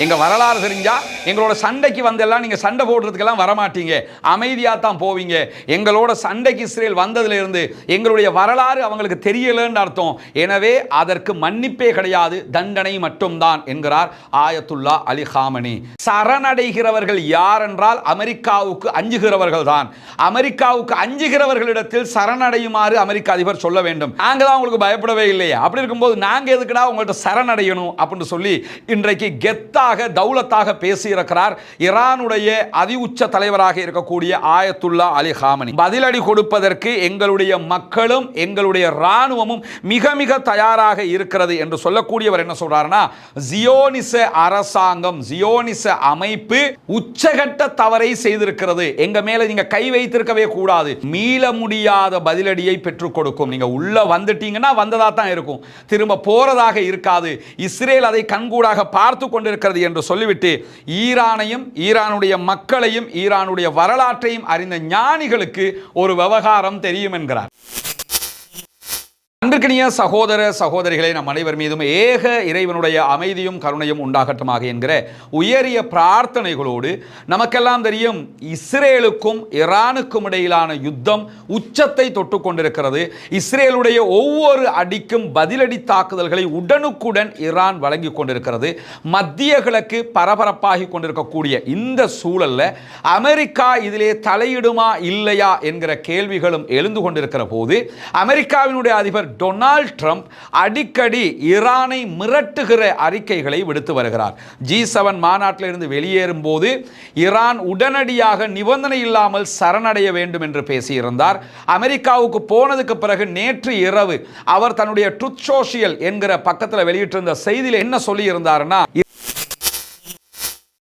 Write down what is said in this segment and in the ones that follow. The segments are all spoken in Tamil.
எங்கள் வரலாறு தெரிஞ்சால் எங்களோட சண்டைக்கு வந்தெல்லாம் நீங்கள் சண்டை போடுறதுக்கெல்லாம் வரமாட்டீங்க. அமைதியாக தான் போவீங்க. எங்களோட சண்டைக்கு இஸ்ரேல் வந்ததுலேருந்து எங்களுடைய வரலாறு அவங்களுக்கு தெரியலன்னு அர்த்தம். எனவே அதற்கு மன்னிப்பே கிடையாது. தண்டனை மட்டும்தான் என்கிறார் ஆயத்துல்லா அலி ஹாமனி. சரணடைகிறவர்கள் யார் என்றால் அமெரிக்காவுக்கு அஞ்சுகிறவர்கள் தான். அமெரிக்காவுக்கு அஞ்சுகிறவர்களிடத்தில் சரணடையுமாறு அமெரிக்க அதிபர் சொல்ல வேண்டும். நாங்கள் தான் உங்களுக்கு பயப்படவே இல்லையே. அப்படி இருக்கும்போது நாங்கள் எதுக்குடா உங்கள்கிட்ட சரணடையணும் அப்படின்னு சொல்லி இன்றைக்கு கெத்தாக தௌலத்தாக பேசியிருக்கிறார் ஈரானுடைய அதி உச்ச தலைவராக இருக்கக்கூடிய ஆயத்துல்லா அலி ஹாமனி. பதிலடி கொடுப்பதற்கு எங்களுடைய மக்களும் எங்களுடைய இராணுவமும் மிக மிக தயாராக இருக்கிறது என்று சொல்லக்கூடியவர் என்ன சொல்றாருன்னா ஜியோனிச அரசாங்கம் ஜியோனிச அமைப்பு உச்சகட்ட தவறை செய்திருக்கிறது. எங்க மேல நீங்க கை வைத்திருக்கவே கூடாது. மீள முடியாத பதிலடியை பெற்றுக் கொடுக்கும். நீங்க உள்ள வந்துட்டீங்கன்னா வந்ததா தான் இருக்கும். திரும்ப போறதாக இருக்காது. இஸ்ரேல் அதை கண்கூடாக பார்த்து கொண்டிருக்கிறது என்று சொல்லிவிட்டு ஈரானையும் ஈரானுடைய மக்களையும் ஈரானுடைய வரலாற்றையும் அறிந்த ஞானிகளுக்கு ஒரு விவகாரம் தெரியும் என்கிறார். அன்றுக்கினிய சகோதர சகோதரிகளை நம் அனைவர் மீதும் ஏக இறைவனுடைய அமைதியும் கருணையும் உண்டாகட்டுமாக என்கிற உயரிய பிரார்த்தனைகளோடு நமக்கெல்லாம் தெரியும் இஸ்ரேலுக்கும் ஈரானுக்கும் இடையிலான யுத்தம் உச்சத்தை தொட்டு கொண்டிருக்கிறது. இஸ்ரேலுடைய ஒவ்வொரு அடிக்கும் பதிலடி தாக்குதல்களை உடனுக்குடன் ஈரான் வழங்கி கொண்டிருக்கிறது. மத்திய கிழக்கு பரபரப்பாகி கொண்டிருக்கக்கூடிய இந்த சூழல்ல அமெரிக்கா இதிலே தலையிடுமா இல்லையா என்கிற கேள்விகளும் எழுந்து கொண்டிருக்கிற போது அமெரிக்காவினுடைய அதிபர் டொனால்ட் ட்ரம்ப் அடிக்கடி ஈரானை மிரட்டுகிற அறிக்கைகளை விடுத்து வருகிறார். ஜி செவன் மாநாட்டில் இருந்து வெளியேறும் போது ஈரான் உடனடியாக நிபந்தனை இல்லாமல் சரணடைய வேண்டும் என்று பேசியிருந்தார். அமெரிக்காவுக்கு போனதுக்கு பிறகு நேற்று இரவு அவர் தன்னுடைய ட்ருத் சோஷியல் என்கிற பக்கத்தில் வெளியிட்டிருந்த செய்தியில் என்ன சொல்லியிருந்தார்னா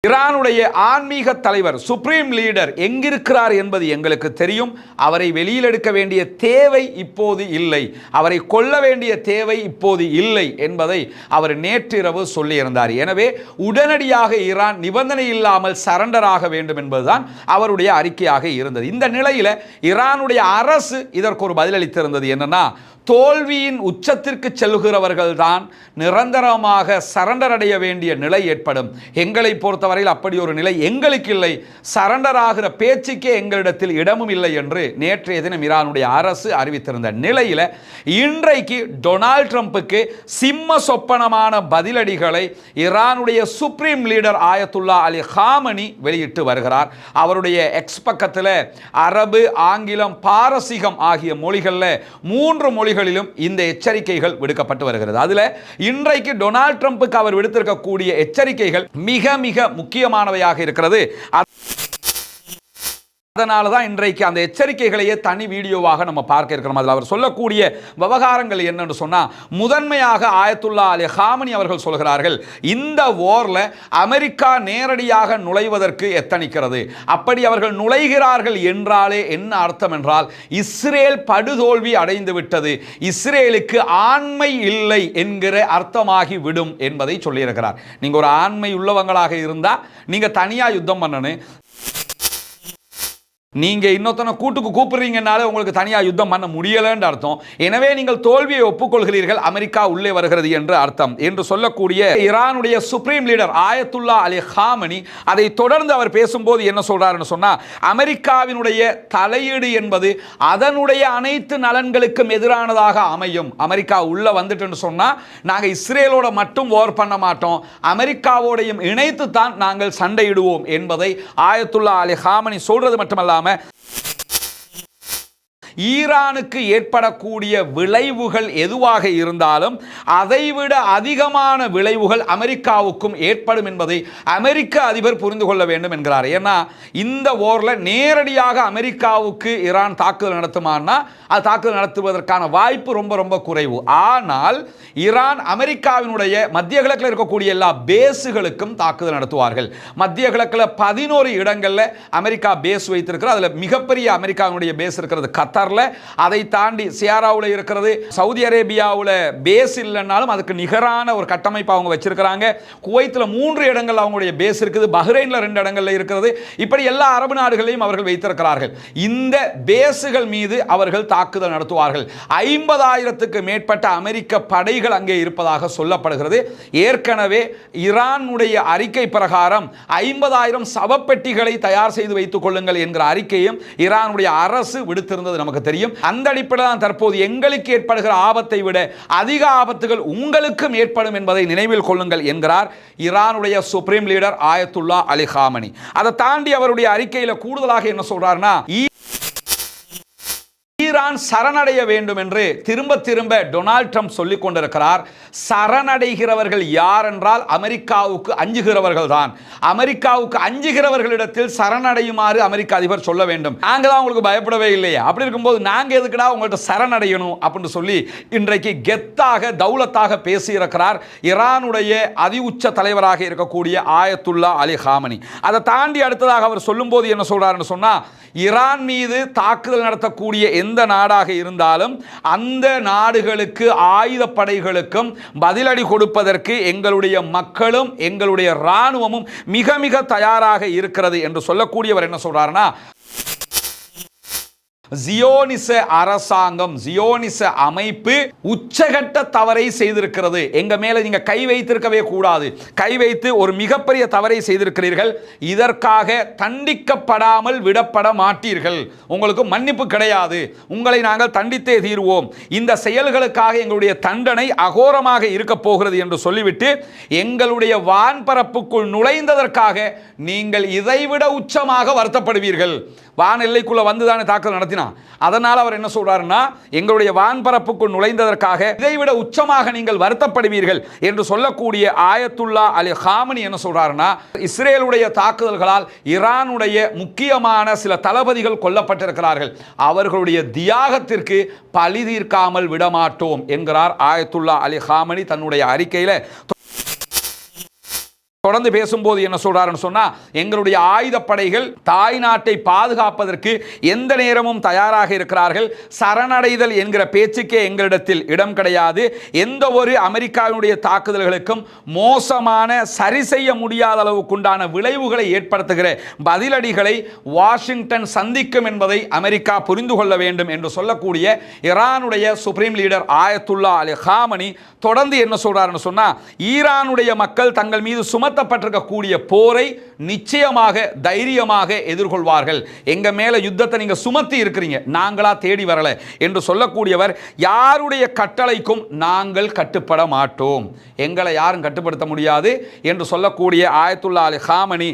ஈரானுடைய ஆன்மீக தலைவர் சுப்ரீம் லீடர் எங்கிருக்கிறார் என்பது எங்களுக்கு தெரியும். அவரை வெளியில் எடுக்க வேண்டிய தேவை இப்போது இல்லை. அவரை கொல்ல வேண்டிய தேவை இப்போது இல்லை என்பதை அவர் நேற்றிரவு சொல்லியிருந்தார். எனவே உடனடியாக ஈரான் நிபந்தனை இல்லாமல் சரண்டர் ஆக வேண்டும் என்பதுதான் அவருடைய அறிக்கையாக இருந்தது. இந்த நிலையில் ஈரானுடைய அரசு இதற்கு ஒரு பதிலளித்திருந்தது. என்னன்னா தோல்வியின் உச்சத்திற்கு செல்கிறவர்கள் தான் நிரந்தரமாக சரண்டர் அடைய வேண்டிய நிலை ஏற்படும். எங்களை பொறுத்தவரையில் அப்படி ஒரு நிலை எங்களுக்கு இல்லை சரண்டர் ஆகிற பேச்சுக்கே எங்களிடத்தில் இடமும் இல்லை என்று நேற்றைய தினம் ஈரானுடைய அரசு அறிவித்திருந்த நிலையில் இன்றைக்கு டொனால்ட் ட்ரம்ப்புக்கு சிம்ம சொப்பனமான பதிலடிகளை ஈரானுடைய supreme leader Ayatollah Ali Khamenei வெளியிட்டு வருகிறார். அவருடைய எக்ஸ் பக்கத்தில் அரபு ஆங்கிலம் பாரசீகம் ஆகிய மொழிகளில் மூன்று மொழி மொழிகளிலும் இந்த எச்சரிக்கைகள் விடுக்கப்பட்டு வருகிறது. அதில் இன்றைக்கு டொனால்ட் ட்ரம்ப்புக்கு அவர் விடுத்திருக்கக்கூடிய எச்சரிக்கைகள் மிக மிக முக்கியமானவையாக இருக்கிறது. அதனால தான் இன்றைக்கு அந்த எச்சரிக்கைகளையே தனி வீடியோவாக நம்ம பார்க்க இருக்கிறோம். அதில் அவர் சொல்லக்கூடிய விவகாரங்கள் என்னன்னு சொன்னால் முதன்மையாக ஆயத்துல்லா அலி ஹாமனி அவர்கள் சொல்கிறார்கள் இந்த ஓரில் அமெரிக்கா நேரடியாக நுழைவதற்கு எத்தனிக்கிறது? அப்படி அவர்கள் நுழைகிறார்கள் என்றாலே என்ன அர்த்தம் என்றால் இஸ்ரேல் படுதோல்வி அடைந்து விட்டது இஸ்ரேலுக்கு ஆண்மை இல்லை என்கிற அர்த்தமாகி விடும் என்பதை சொல்லியிருக்கிறார். நீங்கள் ஒரு ஆண்மை உள்ளவங்களாக இருந்தால் நீங்கள் தனியாக யுத்தம் பண்ணணும். நீங்கள் இன்னொருத்தனை கூட்டுக்கு கூப்பிடுறீங்கனாலே உங்களுக்கு தனியாக யுத்தம் பண்ண முடியலைன்ற அர்த்தம். எனவே நீங்கள் தோல்வியை ஒப்புக்கொள்கிறீர்கள் அமெரிக்கா உள்ளே வருகிறது என்று அர்த்தம். என்று சொல்லக்கூடிய ஈரானுடைய supreme leader Ayatollah Ali Khamenei அதை தொடர்ந்து அவர் பேசும்போது என்ன சொல்கிறாருன்னு சொன்னால் அமெரிக்காவினுடைய தலையீடு என்பது அதனுடைய அனைத்து நலன்களுக்கும் எதிரானதாக அமையும். அமெரிக்கா உள்ளே வந்துட்டுன்னு சொன்னால் நாங்கள் இஸ்ரேலோட மட்டும் ஓர் பண்ண மாட்டோம். அமெரிக்காவோடையும் இணைத்து தான் நாங்கள் சண்டையிடுவோம் என்பதை ஆயத்துல்லா அலி ஹாமனி சொல்கிறது சொல்றது மட்டுமல்லாம ஈரானுக்கு ஏற்படக்கூடிய விளைவுகள் எதுவாக இருந்தாலும் அதைவிட அதிகமான விளைவுகள் அமெரிக்காவுக்கும் ஏற்படும் என்பதை அமெரிக்க அதிபர் புரிந்து கொள்ள வேண்டும் என்கிறார். ஏன்னா இந்த ஓரில் நேரடியாக அமெரிக்காவுக்கு ஈரான் தாக்குதல் நடத்துமானா அது தாக்குதல் நடத்துவதற்கான வாய்ப்பு ரொம்ப ரொம்ப குறைவு. ஆனால் ஈரான் அமெரிக்காவினுடைய மத்திய கிழக்கில் இருக்கக்கூடிய எல்லா பேஸுகளுக்கும் தாக்குதல் நடத்துவார்கள். மத்திய கிழக்கில் பதினோரு இடங்களில் அமெரிக்கா பேஸ் வைத்திருக்கிறார் அதில் மிகப்பெரிய அமெரிக்காவினுடைய பேஸ் இருக்கிறது கத்தார். கத்தரில் அதை தாண்டி சியாராவில் இருக்கிறது சவுதி அரேபியாவில் பேஸ் இல்லைன்னாலும் அதுக்கு நிகரான ஒரு கட்டமைப்பு அவங்க வச்சிருக்கிறாங்க. குவைத்தில் மூன்று இடங்கள் அவங்களுடைய பேஸ் இருக்குது. பஹ்ரைனில் ரெண்டு இடங்களில் இருக்கிறது. இப்படி எல்லா அரபு நாடுகளையும் அவர்கள் வைத்திருக்கிறார்கள். இந்த பேஸுகள் மீது அவர்கள் தாக்குதல் நடத்துவார்கள். ஐம்பதாயிரத்துக்கு மேற்பட்ட அமெரிக்க படைகள் அங்கே இருப்பதாக சொல்லப்படுகிறது. ஏற்கனவே ஈரானுடைய அறிக்கை பிரகாரம் ஐம்பதாயிரம் சவப்பெட்டிகளை தயார் செய்து வைத்துக் கொள்ளுங்கள் என்கிற அறிக்கையும் ஈரானுடைய அரசு விடுத்திருந்தது நமக்கு தெரியும். அந்த அடிப்படையில் தான் தற்போது எங்களுக்கு ஏற்படுகிற ஆபத்தை விட அதிக ஆபத்துகள் உங்களுக்கும் ஏற்படும் என்பதை நினைவில் கொள்ளுங்கள் என்கிறார் ஈரானுடைய supreme leader Ayatollah Ali Khamenei. அதை தாண்டி அவருடைய அறிக்கையில் கூடுதலாக என்ன சொல்றாருன்னா தான் சரணடைய வேண்டும் என்று திரும்ப திரும்ப டொனால்ட் ட்ரம்ப் சொல்லிக் கொண்டிருக்கிறார். சரணடைகிறவர்கள் யார் என்றால் அமெரிக்காவுக்கு அஞ்சுகிறவர்கள் தான். அமெரிக்காவுக்கு அஞ்சுகிறவர்களிடத்தில் சரணடையுமாறு அமெரிக்க அதிபர் சொல்ல வேண்டும். நாங்கள் தான் உங்களுக்கு பயப்படவே இல்லையே. அப்படி இருக்கும்போது நாங்கள் எதுக்குடா உங்கள்கிட்ட சரணடையணும் அப்படின்னு சொல்லி இன்றைக்கு கெத்தாக தௌலத்தாக பேசியிருக்கிறார் இரானுடைய அதி உச்ச தலைவராக இருக்கக்கூடிய ஆயத்துல்லா அலி ஹாமனி. அதை தாண்டி அடுத்ததாக அவர் சொல்லும்போது என்ன சொல்றாருன்னு சொன்னா ஈரான் மீது தாக்குதல் நடத்தக்கூடிய எந்த நாடாக இருந்தாலும் அந்த நாடுகளுக்கு ஆயுதப்படைகளுக்கும் பதிலடி கொடுப்பதற்கு எங்களுடைய மக்களும் எங்களுடைய இராணுவமும் மிக மிக தயாராக இருக்கிறது என்று சொல்லக்கூடியவர் என்ன சொல்கிறாருன்னா ஜியோனிச அரசாங்கம் ஜியோனிச அமைப்பு உச்சகட்ட தவறை செய்திருக்கிறது. எங்க மேல நீங்க கை வைத்திருக்கவே கூடாது. கை வைத்து ஒரு மிகப்பெரிய தவறை செய்திருக்கிறீர்கள். இதற்காக தண்டிக்கப்படாமல் விடப்பட மாட்டீர்கள். உங்களுக்கு மன்னிப்பு கிடையாது. உங்களை நாங்கள் தண்டித்தே தீர்வோம். இந்த செயல்களுக்காக எங்களுடைய தண்டனை அகோரமாக இருக்க போகிறது என்று சொல்லிவிட்டு எங்களுடைய வான்பரப்புக்குள் நுழைந்ததற்காக நீங்கள் இதைவிட உச்சமாக வருத்தப்படுவீர்கள். வான் எல்லைக்குள்ள வந்து தானே தாக்குதல் நடத்தினான் அதனால் அவர் என்ன சொல்றாருன்னா எங்களுடைய வான்பரப்புக்குள் நுழைந்ததற்காக இதைவிட உச்சமாக நீங்கள் வருத்தப்படுவீர்கள் என்று சொல்லக்கூடிய ஆயத்துல்லா அலி ஹாமனி என்ன சொல்றாருன்னா இஸ்ரேலுடைய தாக்குதல்களால் ஈரானுடைய முக்கியமான சில தளபதிகள் கொல்லப்பட்டிருக்கிறார்கள். அவர்களுடைய தியாகத்திற்கு பழி தீர்க்காமல் விடமாட்டோம் என்கிறார் ஆயத்துல்லா அலி ஹாமனி தன்னுடைய அறிக்கையில். தொடர்ந்து பேசும்போது என்ன சொல்றாருன்னு சொன்னா எங்களுடைய ஆயுதப்படைகள் தாய் நாட்டை பாதுகாப்பதற்கு எந்த நேரமும் தயாராக இருக்கிறார்கள். சரணடைதல் என்கிற பேச்சுக்கே எங்களிடத்தில் இடம் கிடையாது. எந்த ஒரு அமெரிக்காவினுடைய தாக்குதல்களுக்கும் மோசமான சரி செய்ய முடியாத அளவுக்குண்டான விளைவுகளை ஏற்படுத்துகிற பதிலடிகளை வாஷிங்டன் சந்திக்கும் என்பதை அமெரிக்கா புரிந்து கொள்ள வேண்டும் என்று சொல்லக்கூடிய ஈரானுடைய supreme leader Ayatollah Ali Khamenei தொடர்ந்து என்ன சொல்றாருன்னு சொன்னா ஈரானுடைய மக்கள் தங்கள் மீது சுமத்தப்பட்டிருக்கக்கூடிய போரை நிச்சயமாக தைரியமாக எதிர்கொள்வார்கள். எங்க மேல யுத்தத்தை நீங்க சுமத்தி இருக்கிறீங்க. நாங்களா தேடி வரல என்று சொல்லக்கூடியவர் யாருடைய கட்டளைக்கும் நாங்கள் கட்டுப்பட மாட்டோம். எங்களை யாரும் கட்டுப்படுத்த முடியாது என்று சொல்லக்கூடிய ஆயத்துல்லா அலி ஹாமணி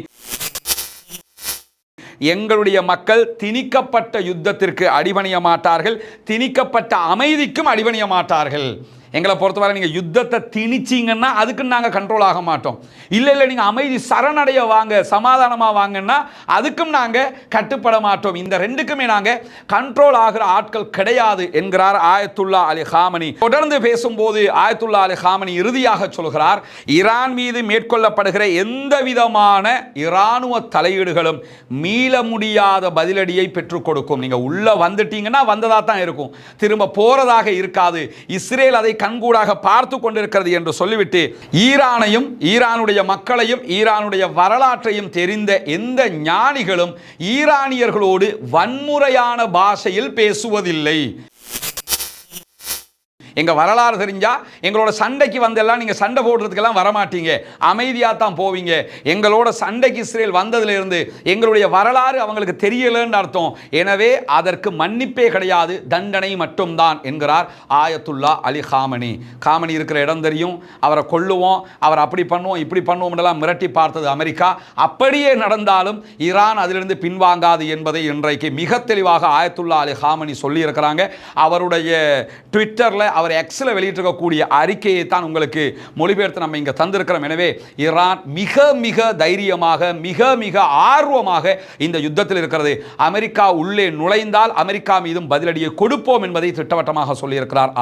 எங்களுடைய மக்கள் திணிக்கப்பட்ட யுத்தத்திற்கு அடிபணிய மாட்டார்கள் திணிக்கப்பட்ட அமைதிக்கும் அடிபணிய மாட்டார்கள். எங்களை பொறுத்தவரை நீங்கள் யுத்தத்தை திணிச்சிங்கன்னா அதுக்குன்னு நாங்கள் கண்ட்ரோல் ஆக மாட்டோம். இல்லை இல்லை நீங்கள் அமைதி சரணடைய வாங்க சமாதானமாக வாங்கன்னா அதுக்கும் நாங்கள் கட்டுப்பட மாட்டோம். இந்த ரெண்டுக்குமே நாங்கள் கண்ட்ரோல் ஆகிற ஆட்கள் கிடையாது என்கிறார் ஆயத்துல்லா அலி ஹாமனி. தொடர்ந்து பேசும்போது ஆயத்துல்லா அலி ஹாமனி இறுதியாக சொல்கிறார் ஈரான் மீது மேற்கொள்ளப்படுகிற எந்த விதமான இராணுவ தலையீடுகளும் மீள முடியாத பதிலடியை பெற்றுக் கொடுக்கும். நீங்கள் உள்ளே வந்துட்டீங்கன்னா வந்ததாக தான் இருக்கும். திரும்ப போகிறதாக இருக்காது. இஸ்ரேல் அதை கண்கூடாக பார்த்து கொண்டிருக்கிறது என்று சொல்லிவிட்டு ஈரானையும் ஈரானுடைய மக்களையும் ஈரானுடைய வரலாற்றையும் தெரிந்த எந்த ஞானிகளும் ஈரானியர்களோடு வன்முறையான பாஷையில் பேசுவதில்லை. எங்கள் வரலாறு தெரிஞ்சால் எங்களோட சண்டைக்கு வந்தெல்லாம் நீங்கள் சண்டை போடுறதுக்கெல்லாம் வரமாட்டீங்க. அமைதியாக தான் போவீங்க. எங்களோட சண்டைக்கு இஸ்ரேல் வந்ததுலேருந்து எங்களுடைய வரலாறு அவங்களுக்கு தெரியலன்னு அர்த்தம். எனவே அதற்கு மன்னிப்பே கிடையாது. தண்டனை மட்டும்தான் என்கிறார் ஆயத்துல்லா அலி காமனி. காமனி இருக்கிற இடம் தெரியும். அவரை கொள்ளுவோம் அவர் அப்படி பண்ணுவோம் இப்படி பண்ணுவோம்லாம் மிரட்டி பார்த்தது அமெரிக்கா. அப்படியே நடந்தாலும் ஈரான் அதிலிருந்து பின்வாங்காது என்பதை இன்றைக்கு மிக தெளிவாக ஆயத்துல்லா அலி காமனி சொல்லியிருக்கிறாங்க. அவருடைய ட்விட்டரில் அவர் எக்ஸில் வெளியிட்டிருக்கக்கூடிய அறிக்கையை தான் உங்களுக்கு மொழிபெயர்த்து நம்ம இங்கே தந்திருக்கிறோம். எனவே ஈரான் மிக மிக தைரியமாக மிக மிக ஆர்வமாக இந்த யுத்தத்தில் இருக்கிறது. அமெரிக்கா உள்ளே நுழைந்தால் அமெரிக்கா மீதும் பதிலடியை கொடுப்போம் என்பதை திட்டவட்டமாக சொல்லியிருக்கிறார்.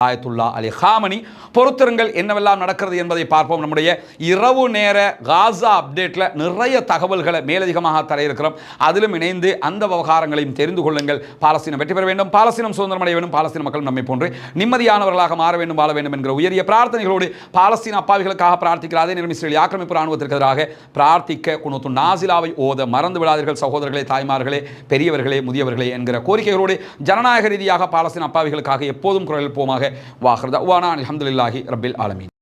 Ayatullah Ali Harmony. பொறுத்திருங்கள் என்னவெல்லாம் நடக்கிறது என்பதை பார்ப்போம். நம்முடைய இரவு நேர காசா அப்டேட்டில் நிறைய தகவல்களை மேலதிகமாக தர இருக்கிறோம் அதிலும் இணைந்து அந்த விவகாரங்களையும் தெரிந்து கொள்ளுங்கள். பாலஸ்தீனம் வெற்றி பெற வேண்டும். பாலஸ்தீனம் சுதந்திரம் அடைய வேண்டும். பாலஸ்தீன மக்கள் நம்மை போன்று நிம்மதியானவர்களாக மாற வேண்டும் வாழ வேண்டும் என்கிற உயரிய பிரார்த்தனைகளோடு பாலஸ்தீன அப்பாவிகளுக்காக பிரார்த்திக்கிற அதே நேரம் இஸ்ரேல் ஆக்கிரமிப்பு ராணுவத்திற்கு எதிராக பிரார்த்திக்க குணத்து நாசிலாவை ஓத மறந்து விடாதீர்கள். சகோதரர்களே தாய்மார்களே பெரியவர்களே முதியவர்களே என்கிற கோரிக்கைகளோடு ஜனநாயக ரீதியாக பாலஸ்தீன அப்பாவிகளுக்காக எப்போதும் குரல் போமாக வாஹ்ரதா உவானா لله رب العالمين.